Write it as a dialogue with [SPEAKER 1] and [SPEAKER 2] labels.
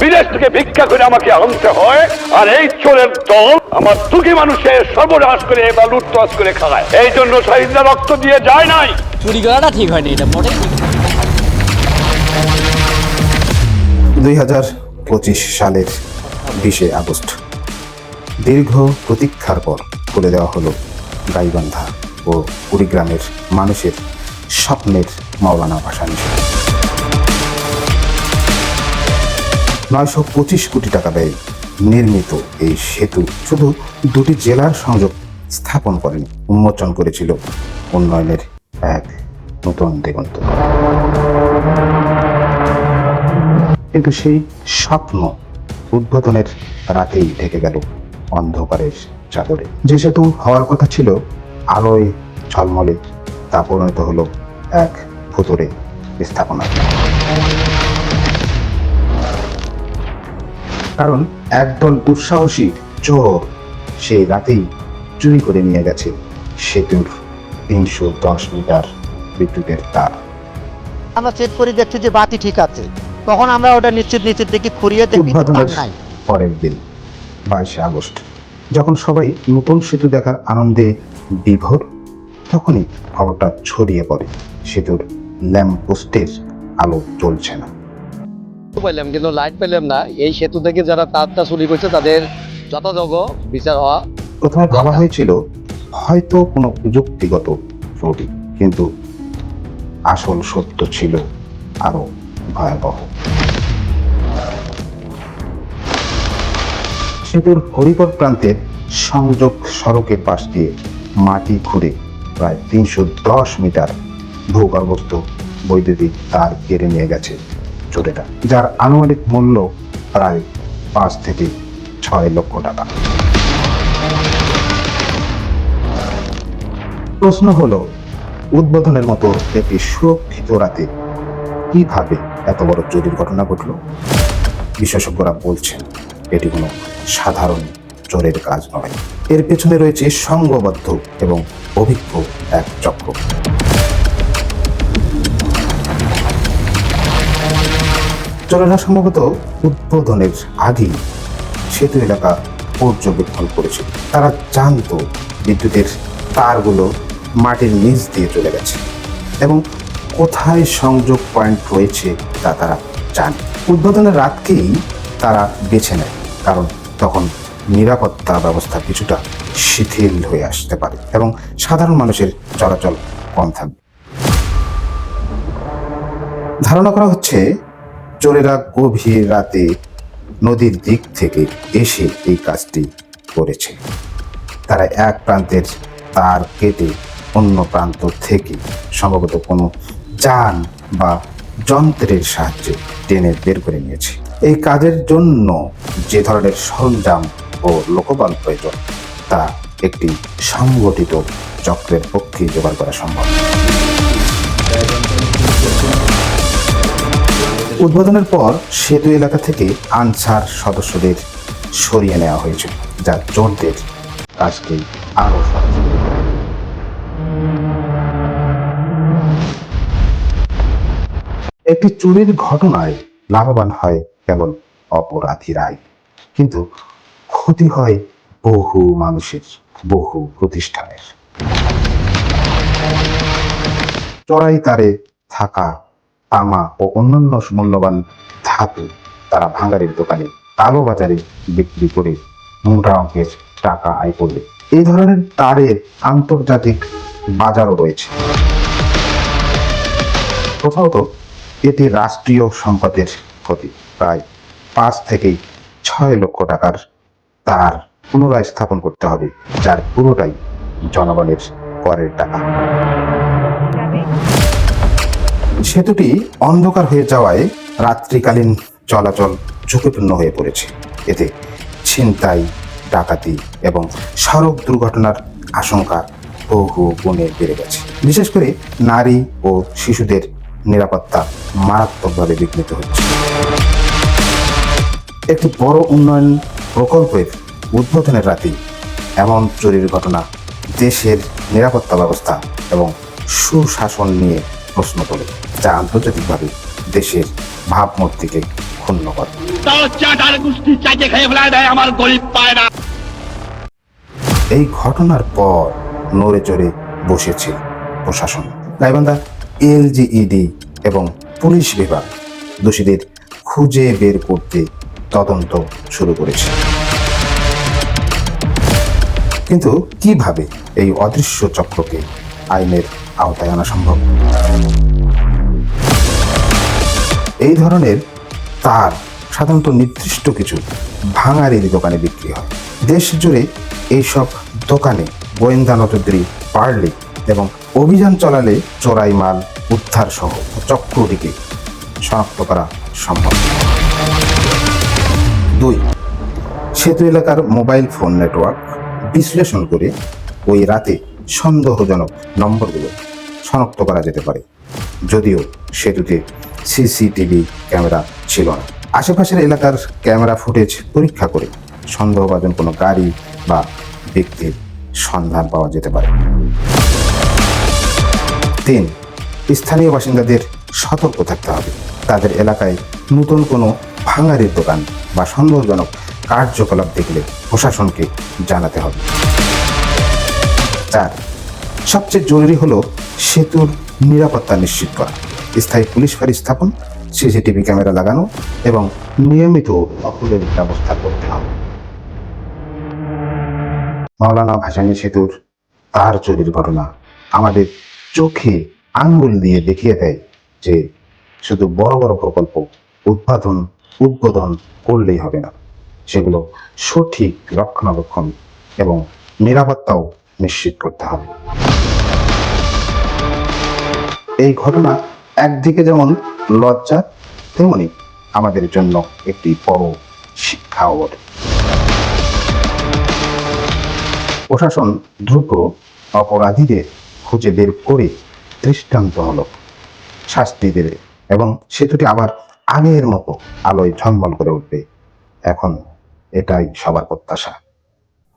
[SPEAKER 1] বিদেশ থেকে ভিক্ষা করে আমাকে আনতে হয় আর এই চোরের দল আমার দুঃখী মানুষের সর্বনাশ করে বা লুটতরাজ করে খায় এই জন্য শহীদরা রক্ত দিয়ে যায় নাই।
[SPEAKER 2] চুরি করাটা ঠিক হয়নি এটা মোটেই
[SPEAKER 3] দুই হাজার পঁচিশ সালের বিশে আগস্ট। দীর্ঘ প্রতীক্ষার পর খুলে দেওয়া হলো গাইবান্ধা ও কুড়িগ্রামের মানুষের স্বপ্নের মাওলানা ভাসানী। নয়শো পঁচিশ কোটি টাকা ব্যয় নির্মিত এই সেতু শুধু দুটি জেলার সংযোগ স্থাপন করেনি, উন্মোচন করেছিল উন্নয়নের এক নতুন দিগন্ত। কিন্তু সেই স্বপ্ন উদ্বোধনের রাতেই ঢেকে গেল অন্ধকারের চাদরে। যে সেতু হওয়ার কথা ছিল, আলোয় ঝলমলে তা পরিণত হলো এক ভুতুরে স্থাপনা। কারণ একদল দুঃসাহসী চোর সেই রাতেই চুরি করে নিয়ে গেছে সেতুর তিনশো দশ মিটার বিদ্যুতের তার।
[SPEAKER 4] আমরা চেক করে দেখছি যে বাতি ঠিক আছে। তখন আমরা ওটা নিশ্চিত নিশ্চিত দেখি খুঁড়িয়ে দেখি নাই।
[SPEAKER 3] পরের দিন বাইশে আগস্ট যখন সবাই নতুন সেতু দেখার আনন্দে বিভোর তখনই খবরটা ছড়িয়ে পড়ে। সেতুর ল্যাম্প পোস্টের আলো জ্বলছে না।
[SPEAKER 5] পেলাম কিন্তু লাইট পেলাম না। এই সেতু থেকে যারা তারটা চুরি করছে তাদের যথাযোগ্য বিচার হওয়া
[SPEAKER 3] প্রথমে ভাবা হয়েছিল হয়তো কোনো প্রযুক্তিগত ত্রুটি কিন্তু আসল সত্য ছিল আরও ভয়াবহ। সেতুর হরিপদ প্রান্তের সংযোগ সড়কের পাশ দিয়ে মাটি খুঁড়ে প্রায় তিনশো দশ মিটার ভূগর্ভস্থ বৈদ্যুতিক তার কেড়ে নিয়ে গেছে। চোরেরা যার আনুমানিক মূল্য প্রায় পাঁচ থেকে ছয় লক্ষ টাকা। প্রশ্ন হলো, উদ্বোধনের মতো একটি সুরক্ষিত রাতে কীভাবে এত বড় চুরির ঘটনা ঘটল? বিশেষজ্ঞরা বলছেন, এটি কোনো সাধারণ চোরের কাজ নয়। এর পেছনে রয়েছে সংঘবদ্ধ এবং অভিজ্ঞ এক চক্র। চোরেরা সম্ভবত উদ্বোধনের আগেই সেতু এলাকা পর্যবেক্ষণ করেছিল তারা জানতো বিদ্যুতের তারগুলো মাটির নিচ দিয়ে চলে গেছে এবং কোথায় সংযোগ পয়েন্ট রয়েছে তা তারা জানে। উদ্বোধনের রাতকেই তারা বেছে নেয়, কারণ তখন নিরাপত্তা ব্যবস্থা কিছুটা শিথিল হয়ে আসতে পারে এবং সাধারণ মানুষের চলাচল কম থাকবে। ধারণা করা হচ্ছে চোরেরা গভীর রাতে নদীর দিক থেকে এসে এই কাজটি করেছে। তারা এক প্রান্তের তার কেটে অন্য প্রান্ত থেকে সম্ভবত কোনো যান বা যন্ত্রের সাহায্যে টেনে বের করে নিয়েছে। এই কাজের জন্য যে ধরনের সরঞ্জাম ও লোকবল প্রয়োজন, তা একটি সংগঠিত চক্রের পক্ষে জোগাড় করা সম্ভব। উদ্বোধনের পর সেতু এলাকা থেকে আনসার সদস্যদের সরিয়ে নেওয়া হয়েছিল যা চোরদের কাজকে আরও সহজ। একটি চুরির ঘটনায় লাভবান হয় কেবল অপরাধীরাই কিন্তু ক্ষতি হয় বহু মানুষের, বহু প্রতিষ্ঠানের। চড়াই তারে থাকা তামা ও অন্যান্য মূল্যবান ধাতু তারা ভাঙ্গারির দোকানে কালো বাজারে বিক্রি করে মোটা অঙ্কের টাকা আয় করবে। এই ধরনের তারের আন্তর্জাতিক বাজারও রয়েছে। প্রথমত, এটি রাষ্ট্রীয় সম্পদের ক্ষতি। প্রায় পাঁচ থেকে ছয় লক্ষ টাকার তার পুনরায় স্থাপন করতে হবে, যার পুরোটাই জনগণের করের টাকা। সেতুটি অন্ধকার হয়ে যাওয়ায় রাত্রিকালীন চলাচল ঝুঁকিপূর্ণ হয়ে পড়েছে। এতে ছিনতাই, ডাকাতি এবং সড়ক দুর্ঘটনার আশঙ্কা বহু গুণে বেড়ে গেছে। বিশেষ করে নারী ও শিশুদের নিরাপত্তা মারাত্মকভাবে বিঘ্নিত হচ্ছে। একটি বড় উন্নয়ন প্রকল্পের উদ্বোধনের রাতেই এমন চুরির ঘটনা দেশের নিরাপত্তা ব্যবস্থা এবং সুশাসন নিয়ে প্রশ্ন তোলে। যা আন্তর্জাতিকভাবে দেশের ভাবমূর্তিকে ক্ষুণ্ণ করে। এই ঘটনার পর নড়ে চড়ে বসেছে প্রশাসন। গাইবান্ধা এলজিইডি এবং পুলিশ বিভাগ দোষীদের খুঁজে বের করতে তদন্ত শুরু করেছে। কিন্তু কীভাবে এই অদৃশ্য চক্রকে আইনের আওতায় আনা সম্ভব? এই ধরনের তার সাধারণত নির্দিষ্ট কিছু ভাঙারির দোকানে বিক্রি হয়। দেশ জুড়ে এইসব দোকানে গোয়েন্দা নজরদারি বাড়লে এবং অভিযান চালালে চোরাই মাল উদ্ধার সহ চক্রটিকে শনাক্ত করা সম্ভব। দুই, সেতু এলাকার মোবাইল ফোন নেটওয়ার্ক বিশ্লেষণ করে ওই রাতে সন্দেহজনক নম্বরগুলো শনাক্ত করা যেতে পারে। যদিও সেতুতে সিসিটিভি ক্যামেরা ছিল না। আশেপাশের এলাকার ক্যামেরা ফুটেজ পরীক্ষা করে সন্দেহভাজন কোনো গাড়ি বা ব্যক্তির সন্ধান পাওয়া যেতে পারে। তিন, স্থানীয় বাসিন্দাদের সতর্ক থাকতে হবে। তাদের এলাকায় নতুন কোনো ভাঙারির দোকান বা সন্দেহজনক কার্যকলাপ দেখলে প্রশাসনকে জানাতে হবে। চার, সবচেয়ে জরুরি হলো সেতুর নিরাপত্তা নিশ্চিত করা। স্থায়ী পুলিশ ফাঁড়ি স্থাপন, সিসিটিভি ক্যামেরা লাগানো এবং নিয়মিত অকুলের ব্যবস্থা করতে হবে। মাওলানা ভাসানী সেতুর তার চুরির ঘটনা আমাদের চোখে আঙ্গুল দিয়ে দেখিয়ে দেয় যে শুধু বড় বড় প্রকল্প উৎপাদন উদ্বোধন করলেই হবে না। সেগুলো সঠিক রক্ষণাবেক্ষণ এবং নিরাপত্তাও নিশ্চিত করতে হবে। এই ঘটনা একদিকে যেমন লজ্জা, তেমনি আমাদের জন্য একটি বড় শিক্ষাও বটে প্রশাসন দ্রুত অপরাধীদের খুঁজে বের করে দৃষ্টান্তমূলক শাস্তি দেবে এবং সেতুটি আবার আগের মতো আলোয় ঝলমল করে উঠবে। এখন এটাই সবার প্রত্যাশা।